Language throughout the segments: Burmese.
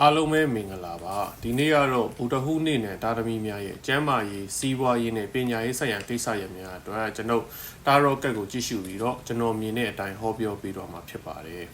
အားလုံးပဲမင်္ဂလာပါဒီနေ့ကတော့ဗုဒ္ဓဟူးနေ့နဲ့တာသမီများရဲ့ကျမ်းမာရေးစီးပွားရေးနဲ့ပညာရေးဆိုင်ရာကိစ္စရပ်များအတွက်ကျွန်တော်တာရော့ကတ်ကိုကြည့်ရှုပြီးတော့ကျွန်တော်မြင်တဲ့အတိုင်းဟောပြောပေးတော့မှာဖြစ်ပါတယ်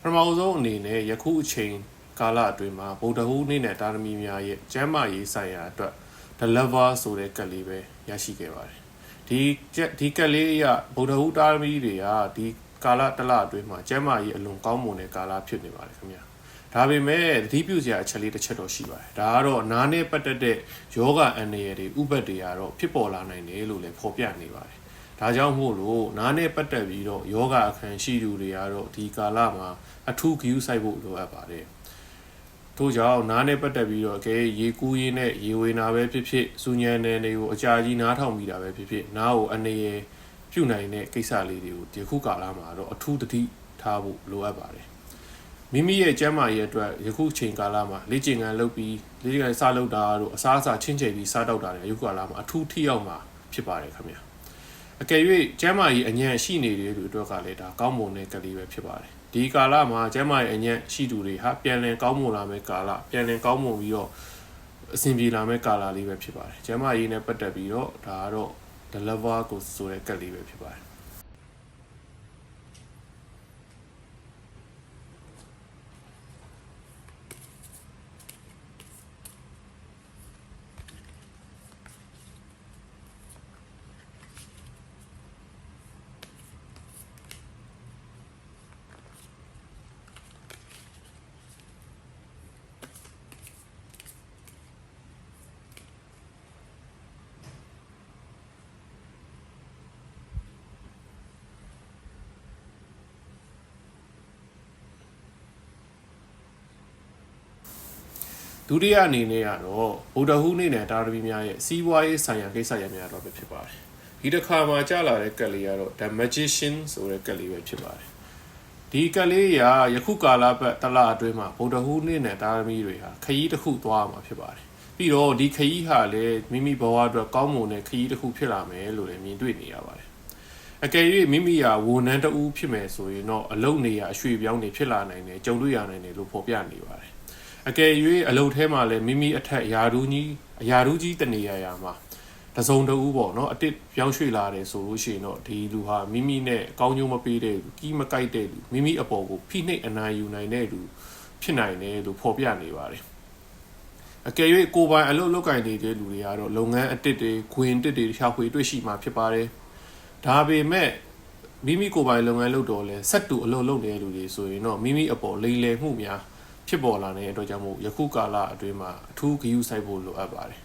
ပထမဆုံးအနေနဲ့ယခုအချိန်ကာလအတွင်းမှာဗုဒ္ဓဟူးနေ့နဲ့တာသမီများရဲ့ကျမ်းမာရေးဆိုင်ရာအတွက် deliver ဆိုတဲ့ကတ်လေးပဲရရှိခဲ့ပါတယ်ဒီဒီကတ်လေးအရဗုဒ္ဓဟူးတာသမီတွေကဒီကာလတစ်လအတွင်းမှာကျမ်းမာရေးအလွန်ကောင်းမွန်တဲ့ကာလဖြစ်နေပါတယ်ခင်ဗျာဒါပေမဲ့သတိပြုစရာအချက်လေးတစ်ချက်တော့ရှိပါတယ်ဒါကတော့နားနဲ့ပတ်သက်တဲ့ယောဂအန္တရာယ်တွေဥပတ်တွေကတော့ဖြစ်ပေါ်လာနိုင်တယ်လို့လည်းဖော်ပြနေပါတယ် ဒါကြောင့်မို့လို့နားနဲ့ပတ်သက်ပြီးတော့ယောဂအခန်းရှိသူတွေကတော့ဒီကာလမှာအထူးဂရုစိုက်ဖို့လိုအပ်ပါတယ်။ထို့ကြောင့်နားနဲ့ပတ်သက်ပြီးတော့အကယ်ရေကူးရင်းနဲ့ရေဝေနာပဲဖြစ်ဖြစ်စူညံနယ်တွေကိုအကြာကြီးနားထောင်မိတာပဲဖြစ်ဖြစ်နားကိုအနေရပြုတ်နိုင်တဲ့ကိစ္စလေးတွေကိုဒီခုကာလမှာတော့အထူးတတိထားဖို့လိုအပ်ပါတယ်။မိမိရဲ့ကျန်းမာရေးအတွက်ယခုချိန်ကာလမှာလေ့ကျင့်ခန်းလုပ်ပြီးလေ့ကျင့်ခန်းစလုပ်တာတို့အစားအစာချင်းချေပြီးစားတော့တာတွေယခုကာလမှာအထူးထိရောက်မှာဖြစ်ပါတယ်ခင်ဗျာ။ အကယ်၍ကျမ်းမာရေးအညံ့ရှိနေတဲ့လူအတွက်ကလည်းဒါကောင်းမွန်တဲ့ကလေးပဲဖြစ်ပါတယ်ဒီကာလမှာကျမ်းမာရေးအညံ့ရှိသူတွေဟာပြန်လည်ကောင်းမွန်လာမယ့်ကာလပြန်လည်ကောင်းမွန်ပြီးတော့အဆင်ပြေလာမယ့်ကာလလေးပဲဖြစ်ပါတယ်ကျမ်းမာရေးနဲ့ပတ်သက်ပြီးတော့ဒါကတော့ deliver ကိုဆိုတဲ့ကတ်လေးပဲဖြစ်ပါတယ် ဒုတိယအနေနဲ့ကတော့ဗုဒ္ဓဟူးနေ့နဲ့တာရမီများရဲ့စီးပွားရေးဆိုင်ရာကိစ္စရပ်များတော့ပဲဖြစ်ပါတယ်ဒီတစ်ခါမှာကြာလာတဲ့ကက်လေးကတော့ The Magician ဆိုတဲ့ကက်လေးပဲဖြစ်ပါတယ်ဒီကက်လေးရာယခုကာလပတ်တလအတွင်းမှာဗုဒ္ဓဟူးနေ့နဲ့တာရမီတွေဟာခရီးတစ်ခုသွားမှာဖြစ်ပါတယ်ပြီးတော့ဒီခရီးဟာလည်းမိမိဘဝအတွက်ကောင်းမွန်တဲ့ခရီးတစ်ခုဖြစ်လာမယ်လို့လည်းမြင်တွေ့နေရပါတယ်အကယ်၍မိမိဟာဝန်ထမ်းတဦးဖြစ်မယ်ဆိုရင်တော့အလုပ်နေရအရွှေ့ပြောင်းနေဖြစ်လာနိုင်တယ်ကြုံတွေ့ရနိုင်တယ်လို့ဖော်ပြနေပါတယ် အကယ်၍အလုပ်ထဲမှာလည်းမိမိအထက်ယာဒူးကြီးအယာဒူးကြီးတနေရရာမှာတစုံတဦးပေါ့နော်အတစ်ပြောင်းရွှေ့လာတယ်ဆိုလို့ရှိရင်တော့ဒီလူဟာမိမိနဲ့အကောင်းကျိုးမပေးတဲ့လူကြီးမကိုက်တဲ့လူမိမိအပေါ်ကိုဖိနှိပ်အနိုင်ယူနိုင်တဲ့လူဖြစ်နိုင်တယ်လို့ဖော်ပြနေပါတယ်အကယ်၍ကိုပိုင်အလုပ်လုပ်ကင်နေတဲ့လူတွေကတော့လုပ်ငန်းအတစ်တွေခွင်တစ်တွေရှာဖွေတွေ့ရှိမှာဖြစ်ပါတယ်ဒါပေမဲ့မိမိကိုယ်ပိုင်လုပ်ငန်းလုပ်တော့လဲဆက်တူအလုပ်လုပ်နေတဲ့လူတွေဆိုရင်တော့မိမိအပေါ်လိမ်လည်မှုများ ဖြစ်ပေါ်လာတဲ့အတွက်ကြောင့်မို့ယခုကာလအတွင်းမှာအထူးဂရုစိုက်ဖို့လိုအပ်ပါတယ်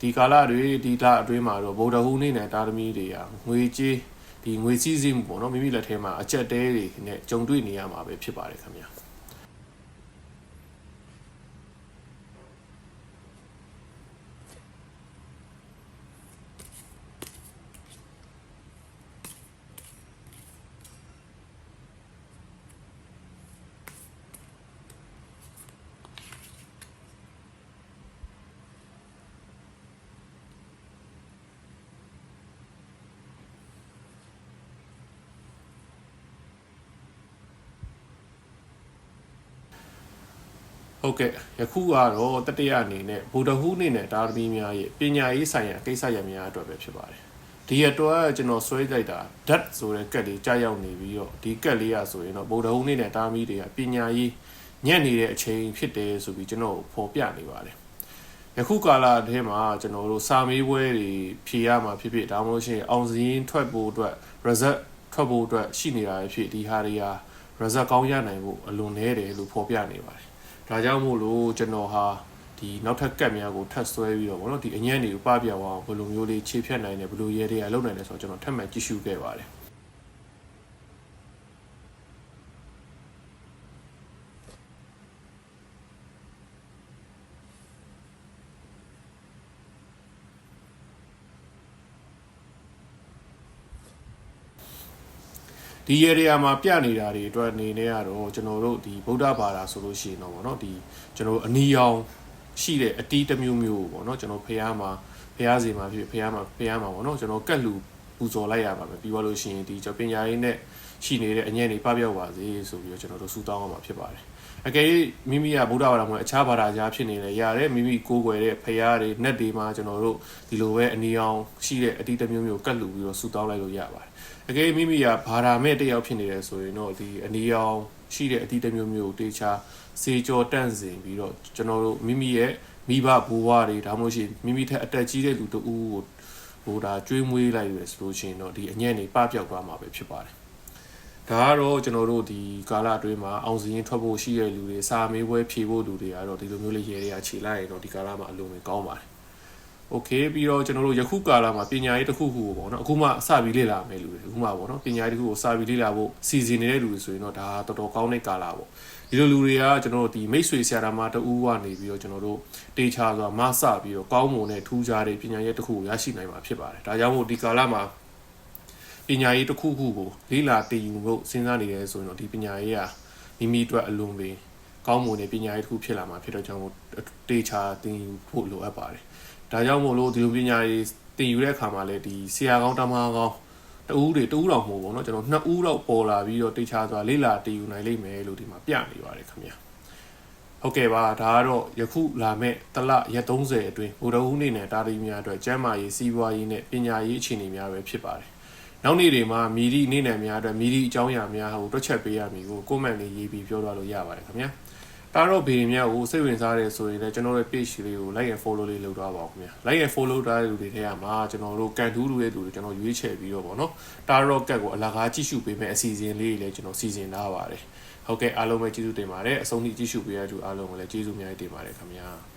ဒီကာလတွေဒီလအတွင်းမှာတော့ဗုဒ္ဓဟူးနေ့နဲ့တာသမီတွေဟာငွေကြေးဒီငွေစည်းစိမ်မှုပေါ့နော်မိမိလက်ထဲမှာအကျက်တဲတွေနဲ့ကြုံတွေ့နေရမှာပဲဖြစ်ပါတယ်ခင်ဗျာ ဟုတ်ကဲ့ယခုကတော့တတိယအနေနဲ့ဗုဒ္ဓဟူးအနေနဲ့တာသမီများရဲ့ပညာရေးဆိုင်ရာကိစ္စရပ်များအတွက်ပဲဖြစ်ပါတယ်ဒီအတွက်ကျွန်တော်ဆွဲလိုက်တာ dat ဆိုတဲ့ကက်လေးကြာရောက်နေပြီးတော့ဒီကက်လေးရဆိုရင်တော့ဗုဒ္ဓဟူးအနေနဲ့တာသမီတွေကပညာရေးညံ့နေတဲ့အချိန်ဖြစ်တယ်ဆိုပြီးကျွန်တော်ဖော်ပြနေပါတယ်ယခုကာလအတွင်းမှာကျွန်တော်တို့စာမေးပွဲတွေဖြေရမှာဖြစ်ဖြစ်ဒါမှမဟုတ်ရှင်အောင်စည်းထွက်ဖို့အတွက် result ထွက်ဖို့အတွက်ရှိနေတာဖြစ်ဒီဟာတွေဟာ result ကောင်းရနိုင်ဖို့အလွန်နည်းတယ်လို့ဖော်ပြနေပါတယ်။ ဒါကြောင့်မို့လို့ကျွန်တော်ဟာဒီနောက်ထပ်ကတ်များကိုထပ်ဆွဲပြီးတော့ဗောနော်ဒီအညံ့တွေကိုပပြအောင်ဘယ်လိုမျိုးလေးခြေဖြတ်နိုင်တယ်ဘယ်လိုရဲတွေကလုပ်နိုင်တယ်ဆိုတော့ကျွန်တော်ထပ်မံကြည့်ရှုခဲ့ပါတယ်။ ဒီ area မှာပြနေတာတွေအတွက်အနေနဲ့ကတော့ကျွန်တော်တို့ဒီဗုဒ္ဓဘာသာဆိုလို့ရှိရင်တော့ဗောနော်ဒီကျွန်တော်တို့အနီရောင်ရှိတဲ့အတီးတစ်မျိုးမျိုးဗောနော်ကျွန်တော်ဖះမှာဖះစီမှာဖြစ်ဖះမှာဖះမှာဗောနော်ကျွန်တော်ကက်လူပူဇော်လိုက်ရပါမယ်ပြီးသွားလို့ရှိရင်ဒီကျွန်တော်ပညာရေးနဲ့ရှိနေတဲ့အငြင်းတွေပပြောက်ပါစေဆိုပြီးတော့ကျွန်တော်တို့ဆူတောင်းအောင်မှာဖြစ်ပါတယ်အကယ်၍မိမိကဗုဒ္ဓဘာသာမှာအခြားဘာသာကြားဖြစ်နေလေရတယ်မိမိကိုးကွယ်တဲ့ဖះတွေနတ်တွေမှာကျွန်တော်တို့ဒီလိုပဲအနီရောင်ရှိတဲ့အတီးတစ်မျိုးမျိုးကက်လူပြီးတော့ဆူတောင်းလိုက်လို့ရပါတယ်အ ကယ်မိမိကဘာသာမဲ့တယောက်ဖြစ်နေတယ်ဆိုရင်တော့ဒီအနီရောင်ရှိတဲ့အတီးတစ်မျိုးမျိုးကိုတေချာစေကြောတန့်စင်ပြီးတော့ကျွန်တော်တို့မိမိရဲ့မိဘဘိုးဘွားတွေဒါမှမဟုတ်ရှင်မိမိထက်အတက်ကြီးတဲ့လူတဦးကိုဟိုဒါကျွေးမွေးလိုက်ရဆိုလို့ရှိရင်တော့ဒီအညံ့နေပပျောက်သွားမှာပဲဖြစ်ပါတယ်ဒါကတော့ကျွန်တော်တို့ဒီကာလအတွင်းမှာအောင်စရင်ထွက်ဖို့ရှိတဲ့လူတွေစာမေးပွဲဖြေဖို့လူတွေကတော့ဒီလိုမျိုးလေးရေတွေကခြေလိုက်ရင်တော့ဒီကာလမှာအလုံးဝင်ကောင်းပါတယ် โอเคပြီးတော့ကျွန်တော်တို့ယခုကာလမှာပညာရေးတစ်ခုခုကိုပေါ့နော်အခုမှစပြီးလေ့လာမယ်လူတွေအခုမှပေါ့နော်ပညာရေးတစ်ခုကိုစပြီးလေ့လာဖို့စီစဉ်နေတဲ့လူတွေဆိုရင်တော့ဒါတော်တော်ကောင်းတဲ့ကာလပေါ့ဒီလိုလူတွေကကျွန်တော်တို့ဒီမိတ်ဆွေဆရာတော်မှာတူကနေပြီးတော့ကျွန်တော်တို့တေချာဆိုတာမဆပြီးတော့ကောင်းမွန်တဲ့ထူးခြားတဲ့ပညာရေးတစ်ခုကိုရရှိနိုင်မှာဖြစ်ပါတယ်ဒါကြောင့်မို့ဒီကာလမှာပညာရေးတစ်ခုခုကိုလေ့လာတည်ယူဖို့စဉ်းစားနေတယ်ဆိုရင်တော့ဒီပညာရေးကမိမိအတွက်အလွန်ပင်ကောင်းမွန်တဲ့ပညာရေးတစ်ခုဖြစ်လာမှာဖြစ်တော့ကြောင့်မို့တေချာသင်ယူဖို့လိုအပ်ပါတယ် ဒါကြောင့်မို့လို့ဒီလိုပညာရေးသင်ယူတဲ့အခါမှာလည်းဒီဆရာကောင်းတမန်ကောင်းတူးတွေတူးတော်မို့ပေါ့နော်ကျွန်တော်နှစ်ဦးတော့ပေါ်လာပြီးတော့တိတ်ချသွားလေ့လာတည်ယူနိုင်လိမ့်မယ်လို့ဒီမှာပြနေပါတယ်ခင်ဗျာဟုတ်ကဲ့ပါဒါကတော့ယခုလာမဲ့တလရက်30အတွင်းဟိုတော်ဦးနေနဲ့တာဒီများအတွက်ကျမ်းမာရေးစီးပွားရေးနဲ့ပညာရေးအခြေအနေများပဲဖြစ်ပါတယ်နောက်နေ့တွေမှာမီဒီနေနယ်များအတွက်မီဒီအကြောင်းအရာများဟိုတွက်ချက်ပေးရမည်ကိုကွန်မန့်လေးရေးပြီးပြောထားလို့ရပါတယ်ခင်ဗျာ တာတော့ဘေးမြောက်ကိုစိတ်ဝင်စားတယ်ဆိုရင်လည်းကျွန်တော်တို့ page လေးကို like and follow လေးလုပ်ထားပါဦးခင်ဗျာ like and follow ထားတဲ့လူတွေထဲမှာကျွန်တော်တို့ကန်တူးလူတဲ့လူတွေကျွန်တော်ရွေးချယ်ပြီးတော့ဗောနော်တာတော့ကတ်ကိုအလကားကြည့်ရှုပေးမယ်အစီအစဉ်လေးတွေလည်းကျွန်တော်စီစဉ်ထားပါတယ်ဟုတ်ကဲ့အားလုံးပဲကျေးဇူးတင်ပါတယ်အဆုံးထိကြည့်ရှုပေးရတဲ့သူအားလုံးကိုလည်းကျေးဇူးအများကြီးတင်ပါတယ်ခင်ဗျာ